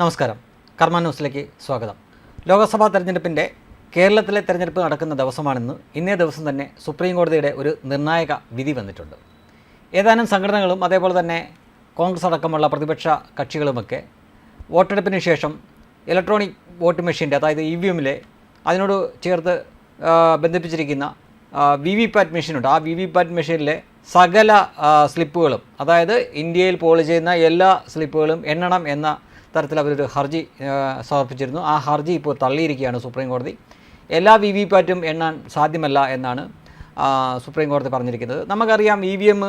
നമസ്കാരം. കർമ്മ ന്യൂസിലേക്ക് സ്വാഗതം. ലോക്സഭാ തെരഞ്ഞെടുപ്പിന്റെ കേരളത്തിലെ തെരഞ്ഞെടുപ്പ് നടക്കുന്ന ദിവസമാണെന്ന് ഇന്നേ ദിവസം തന്നെ സുപ്രീം കോടതിയുടെ ഒരു നിർണായക വിധി വന്നിട്ടുണ്ട്. ഏതാനും സംഘടനകളും അതേപോലെ തന്നെ കോൺഗ്രസ് അടക്കമുള്ള പ്രതിപക്ഷ കക്ഷികളുമൊക്കെ വോട്ടെടുപ്പിന് ശേഷം ഇലക്ട്രോണിക് വോട്ട് മെഷീന്റെ അതായത് ഇ വി എമ്മിലെ അതിനോട് ചേർത്ത് ബന്ധിപ്പിച്ചിരിക്കുന്ന വി വി പാറ്റ് മെഷീനുണ്ട്. ആ വി വി പാറ്റ് മെഷീനിലെ സകല സ്ലിപ്പുകളും അതായത് ഇന്ത്യയിൽ പോൾ ചെയ്യുന്ന എല്ലാ സ്ലിപ്പുകളും എണ്ണണം എന്ന തരത്തിൽ അവരൊരു ഹർജി സമർപ്പിച്ചിരുന്നു. ആ ഹർജി ഇപ്പോൾ തള്ളിയിരിക്കുകയാണ് സുപ്രീം കോടതി. എല്ലാ വി വി പാറ്റും എണ്ണാൻ സാധ്യമല്ല എന്നാണ് സുപ്രീം കോടതി പറഞ്ഞിരിക്കുന്നത്. നമുക്കറിയാം ഇ വി എം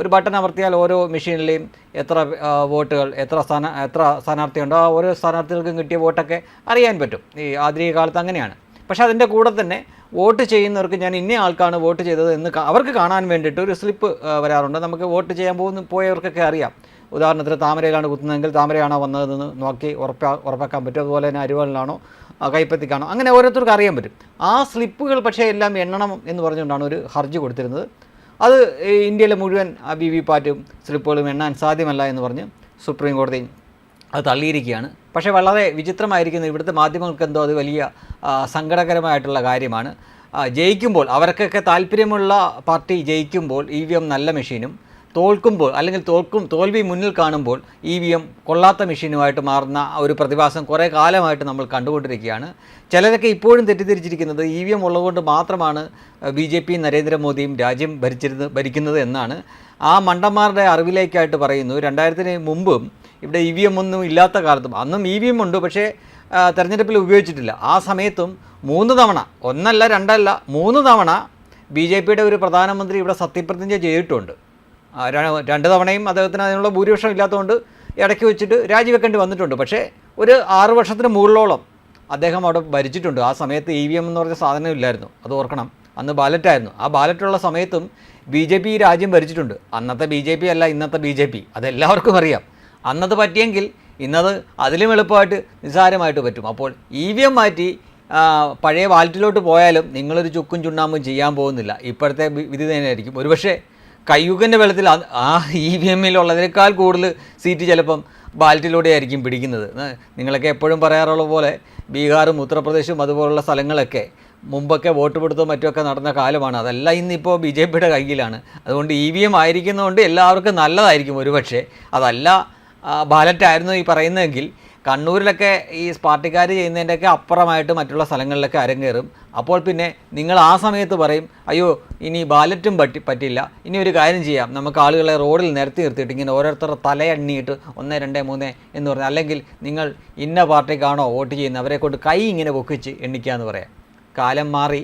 ഒരു ബട്ടൺ അമർത്തിയാൽ ഓരോ മെഷീനിലെയും എത്ര വോട്ടുകൾ എത്ര സ്ഥാന എത്ര സ്ഥാനാർത്ഥിയുണ്ടോ ആ ഓരോ സ്ഥാനാർത്ഥികൾക്കും കിട്ടിയ വോട്ടൊക്കെ അറിയാൻ പറ്റും. ഈ ആധുനിക കാലത്ത് അങ്ങനെയാണ്. പക്ഷേ അതിന്റെ കൂടെ തന്നെ വോട്ട് ചെയ്യുന്നവർക്ക് ഞാൻ ഇന്ന ആൾക്കാണ് വോട്ട് ചെയ്തത് എന്ന് അവർക്ക് കാണാൻ വേണ്ടിയിട്ട് ഒരു സ്ലിപ്പ് വരാറുണ്ട്. നമുക്ക് വോട്ട് ചെയ്യാൻ പോകുന്ന പോയവർക്കൊക്കെ അറിയാം. ഉദാഹരണത്തിന് താമരയിലാണ് കുത്തുന്നതെങ്കിൽ താമരയാണോ വന്നതെന്ന് നോക്കി ഉറപ്പാ ഉറപ്പാക്കാൻ പറ്റും. അതുപോലെ തന്നെ അരുവാളിലാണോ കൈപ്പത്തിക്കാണോ അങ്ങനെ ഓരോരുത്തർക്ക് അറിയാൻ പറ്റും. ആ സ്ലിപ്പുകൾ പക്ഷേ എല്ലാം എണ്ണണം എന്ന് പറഞ്ഞുകൊണ്ടാണ് ഒരു ഹർജി കൊടുത്തിരുന്നത്. അത് ഇന്ത്യയിലെ മുഴുവൻ വി വി പാറ്റും സ്ലിപ്പുകളും എണ്ണാൻ സാധ്യമല്ല എന്ന് പറഞ്ഞ് സുപ്രീം കോടതി അത് തള്ളിയിരിക്കുകയാണ്. പക്ഷേ വളരെ വിചിത്രമായിരിക്കുന്നത് ഇവിടുത്തെ മാധ്യമങ്ങൾക്ക് എന്തോ അത് വലിയ സങ്കടകരമായിട്ടുള്ള കാര്യമാണ്. ജയിക്കുമ്പോൾ അവർക്കൊക്കെ താല്പര്യമുള്ള പാർട്ടി ജയിക്കുമ്പോൾ ഇ വി എം നല്ല മെഷീനും തോൽക്കുമ്പോൾ അല്ലെങ്കിൽ തോൽക്കും തോൽവി മുന്നിൽ കാണുമ്പോൾ ഇ വി എം കൊള്ളാത്ത മെഷീനുമായിട്ട് മാറുന്ന ഒരു പ്രതിഭാസം കുറേ കാലമായിട്ട് നമ്മൾ കണ്ടുകൊണ്ടിരിക്കുകയാണ്. ചിലരൊക്കെ ഇപ്പോഴും തെറ്റിദ്ധരിച്ചിരിക്കുന്നത് ഇ വി എം ഉള്ളതുകൊണ്ട് മാത്രമാണ് ബി ജെ പി നരേന്ദ്രമോദിയും രാജ്യം ഭരിച്ചിരുന്ന ഭരിക്കുന്നത് എന്നാണ്. ആ മണ്ടന്മാരുടെ അറിവിലേക്കായിട്ട് പറയുന്നു രണ്ടായിരത്തിന് മുമ്പും ഇവിടെ ഇ വി എം ഒന്നും ഇല്ലാത്ത കാലത്തും അന്നും ഇ വി എം ഉണ്ട് പക്ഷേ തെരഞ്ഞെടുപ്പിൽ ഉപയോഗിച്ചിട്ടില്ല. ആ സമയത്തും മൂന്ന് തവണ ഒന്നല്ല രണ്ടല്ല മൂന്ന് തവണ ബി ജെ പിയുടെ ഒരു പ്രധാനമന്ത്രി ഇവിടെ സത്യപ്രതിജ്ഞ ചെയ്തിട്ടുണ്ട്. രണ്ട് തവണയും അദ്ദേഹത്തിന് അതിനുള്ള ഭൂരിപക്ഷം ഇല്ലാത്തതുകൊണ്ട് ഇടയ്ക്ക് വെച്ചിട്ട് രാജിവെക്കേണ്ടി വന്നിട്ടുണ്ട്. പക്ഷേ ഒരു ആറു വർഷത്തിന് മുകളിലോളം അദ്ദേഹം അവിടെ ഭരിച്ചിട്ടുണ്ട്. ആ സമയത്ത് ഇ വി എം എന്ന് പറഞ്ഞ സാധനം ഇല്ലായിരുന്നു. അത് ഓർക്കണം. അന്ന് ബാലറ്റായിരുന്നു ആ ബാലറ്റുള്ള സമയത്തും ബി ജെ പി രാജ്യം ഭരിച്ചിട്ടുണ്ട്. അന്നത്തെ ബി ജെ പി അല്ല ഇന്നത്തെ ബി ജെ പി. അതെല്ലാവർക്കും അറിയാം. അന്നത് പറ്റിയെങ്കിൽ ഇന്നത് അതിലും എളുപ്പമായിട്ട് നിസ്സാരമായിട്ട് പറ്റും. അപ്പോൾ ഇ വി എം മാറ്റി പഴയ വാലറ്റിലോട്ട് പോയാലും നിങ്ങളൊരു ചുക്കും ചുണ്ണാമ്പും ചെയ്യാൻ പോകുന്നില്ല. ഇപ്പോഴത്തെ വിധി തന്നെയായിരിക്കും. ഒരുപക്ഷെ കയ്യൂക്കന്റെ അത് ആ ഇ വി എമ്മിലുള്ളതിനേക്കാൾ കൂടുതൽ സീറ്റ് ചിലപ്പം ബാലറ്റിലൂടെ ആയിരിക്കും പിടിക്കുന്നത്. നിങ്ങളൊക്കെ എപ്പോഴും പറയാറുള്ള പോലെ ബീഹാറും ഉത്തർപ്രദേശും അതുപോലുള്ള സ്ഥലങ്ങളൊക്കെ മുമ്പൊക്കെ വോട്ട് പിടുത്തവും മറ്റുമൊക്കെ നടന്ന കാലമാണ്. അതെല്ലാം ഇന്നിപ്പോൾ ബി ജെ പിയുടെ കയ്യിലാണ്. അതുകൊണ്ട് ഇ വി എം ആയിരിക്കുന്നതുകൊണ്ട് എല്ലാവർക്കും നല്ലതായിരിക്കും ഒരുപക്ഷെ. അതല്ല ബാലറ്റായിരുന്നു ഈ പറയുന്നതെങ്കിൽ കണ്ണൂരിലൊക്കെ ഈ പാർട്ടിക്കാർ ചെയ്യുന്നതിന്റെയൊക്കെ അപ്പുറമായിട്ട് മറ്റുള്ള സ്ഥലങ്ങളിലൊക്കെ അരങ്ങേറും. അപ്പോൾ പിന്നെ നിങ്ങൾ ആ സമയത്ത് പറയും അയ്യോ ഇനി ബാലറ്റും പറ്റി പറ്റില്ല ഇനി ഒരു കാര്യം ചെയ്യാം. നമുക്ക് ആളുകളെ റോഡിൽ നിരത്തി നിർത്തിയിട്ട് ഇങ്ങനെ ഓരോരുത്തരുടെ തലയെണ്ണിയിട്ട് ഒന്ന് രണ്ട് മൂന്ന് എന്ന് പറഞ്ഞാൽ അല്ലെങ്കിൽ നിങ്ങൾ ഇന്ന പാർട്ടിക്കാണോ വോട്ട് ചെയ്യുന്നത് അവരെ കൊണ്ട് കൈ ഇങ്ങനെ പൊക്കിച്ച് എണ്ണിക്കുക എന്ന് പറയാം. കാലം മാറി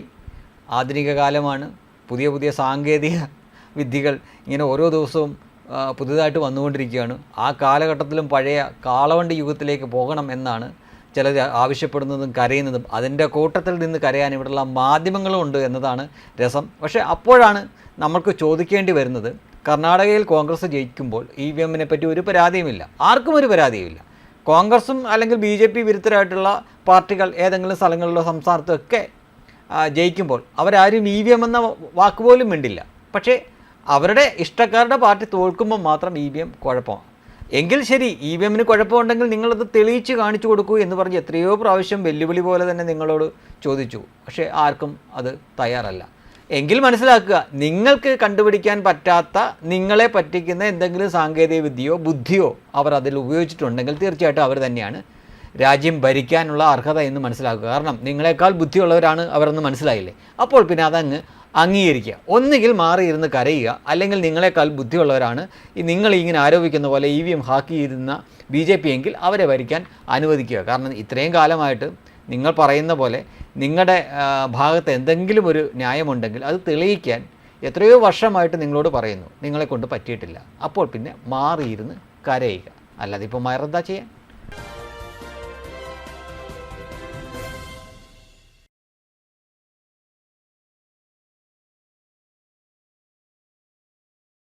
ആധുനിക കാലമാണ്. പുതിയ പുതിയ സാങ്കേതിക വിദ്യകൾ ഇങ്ങനെ ഓരോ ദിവസവും പുതുതായിട്ട് വന്നുകൊണ്ടിരിക്കുകയാണ്. ആ കാലഘട്ടത്തിലും പഴയ കാളവണ്ടി യുഗത്തിലേക്ക് പോകണം എന്നാണ് ചിലർ ആവശ്യപ്പെടുന്നതും കരയുന്നതും. അതിന്റെ കൂട്ടത്തിൽ നിന്ന് കരയാൻ ഇവിടെയുള്ള മാധ്യമങ്ങളും ഉണ്ട് എന്നതാണ് രസം. പക്ഷേ അപ്പോഴാണ് നമ്മൾക്ക് ചോദിക്കേണ്ടി വരുന്നത് കർണാടകയിൽ കോൺഗ്രസ് ജയിക്കുമ്പോൾ ഇ വി എമ്മിനെ പറ്റി ഒരു പരാതിയുമില്ല. ആർക്കും ഒരു പരാതിയുമില്ല. കോൺഗ്രസും അല്ലെങ്കിൽ ബി ജെ പി വിരുദ്ധരായിട്ടുള്ള പാർട്ടികൾ ഏതെങ്കിലും സ്ഥലങ്ങളിലോ സംസ്ഥാനത്തോ ഒക്കെ ജയിക്കുമ്പോൾ അവരാരും ഇ വി എം എന്ന വാക്കുപോലും മിണ്ടില്ല. പക്ഷേ അവരുടെ ഇഷ്ടക്കാരുടെ പാർട്ടി തോൽക്കുമ്പോൾ മാത്രം ഇ വി എം കുഴപ്പമാണ്. എങ്കിൽ ശരി ഇ വി എമ്മിന് കുഴപ്പമുണ്ടെങ്കിൽ നിങ്ങളത് തെളിയിച്ച് കാണിച്ചു കൊടുക്കൂ എന്ന് പറഞ്ഞ് എത്രയോ പ്രാവശ്യം വെല്ലുവിളി പോലെ തന്നെ നിങ്ങളോട് ചോദിച്ചു. പക്ഷേ ആർക്കും അത് തയ്യാറല്ല. എങ്കിൽ മനസ്സിലാക്കുക നിങ്ങൾക്ക് കണ്ടുപിടിക്കാൻ പറ്റാത്ത നിങ്ങളെ പറ്റിക്കുന്ന എന്തെങ്കിലും സാങ്കേതിക വിദ്യയോ ബുദ്ധിയോ അവർ അതിൽ ഉപയോഗിച്ചിട്ടുണ്ടെങ്കിൽ തീർച്ചയായിട്ടും അവർ തന്നെയാണ് രാജ്യം ഭരിക്കാനുള്ള അർഹത എന്ന് മനസ്സിലാക്കുക. കാരണം നിങ്ങളെക്കാൾ ബുദ്ധിയുള്ളവരാണ് അവരെന്ന് മനസ്സിലായില്ലേ? അപ്പോൾ പിന്നെ അതങ്ങ് അംഗീകരിക്കുക. ഒന്നുകിൽ മാറിയിരുന്ന് കരയുക അല്ലെങ്കിൽ നിങ്ങളെക്കാൾ ബുദ്ധിയുള്ളവരാണ്. ഈ നിങ്ങൾ ഇങ്ങനെ ആരോപിക്കുന്ന പോലെ ഇ വി എം ഹാക്ക് ചെയ്തിരുന്ന ബി ജെ പി എങ്കിൽ അവരെ ഭരിക്കാൻ അനുവദിക്കുക. കാരണം ഇത്രയും കാലമായിട്ട് നിങ്ങൾ പറയുന്ന പോലെ നിങ്ങളുടെ ഭാഗത്ത് എന്തെങ്കിലും ഒരു ന്യായമുണ്ടെങ്കിൽ അത് തെളിയിക്കാൻ എത്രയോ വർഷമായിട്ട് നിങ്ങളോട് പറയുന്നു. നിങ്ങളെ കൊണ്ട് പറ്റിയിട്ടില്ല. അപ്പോൾ പിന്നെ മാറിയിരുന്ന് കരയുക. അല്ലാതെ ഇപ്പോൾ മയറെന്താ ചെയ്യാൻ?